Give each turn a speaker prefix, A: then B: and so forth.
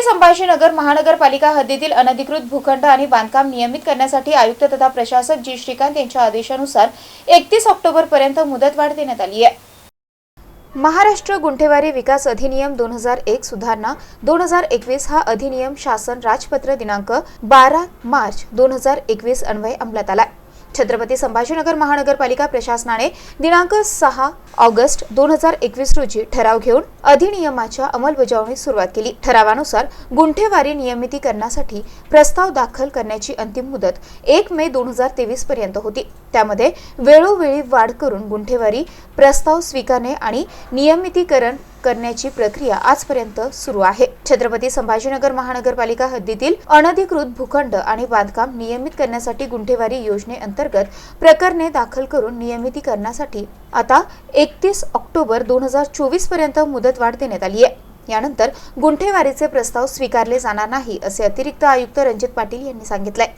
A: छत्रपती संभाजीनगर महानगरपालिका हद्दीतील अनधिकृत भूखंड आणि बांधकाम नियमित करण्यासाठी आयुक्त तथा प्रशासक जी. श्रीकांत यांच्या आदेशानुसार एकतीस ऑक्टोबर पर्यंत मुदतवाढ देण्यात आली आहे. महाराष्ट्र गुंठेवारी विकास अधिनियम दोन हजार एक सुधारणा दोन हजार एकवीस हा अधिनियम शासन राजपत्र दिनांक बारा मार्च दोन हजार एकवीस अन्वये अंमलात आला छत्रपती संभाजीनगर महानगरपालिका प्रशासनाने दिनांक सहा ऑगस्ट दोन हजार एकवीस रोजी ठराव घेऊन अधिनियमाच्या अंमलबजावणीस सुरुवात केली. ठरावानुसार गुंठेवारी नियमितीकरणासाठी प्रस्ताव दाखल करण्याची अंतिम मुदत एक मे दोन हजार तेवीस पर्यंत होती. त्यामध्ये वेळोवेळी वाढ करून गुंठेवारी प्रस्ताव स्वीकारणे आणि नियमितीकरण करण्याची प्रक्रिया आजपर्यंत सुरू आहे. छत्रपती संभाजीनगर महानगरपालिका हद्दीतील अनधिकृत भूखंड आणि बांधकाम नियमित करण्यासाठी गुंठेवारी योजनेअंतर्गत प्रकरणे दाखल करून नियमितीकरणासाठी आता एकतीस ऑक्टोबर दोन हजार चोवीसपर्यंत मुदतवाढ देण्यात आली आहे. यानंतर गुंठेवारीचे प्रस्ताव स्वीकारले जाणार नाही असे अतिरिक्त आयुक्त रणजित पाटील यांनी सांगितलंय.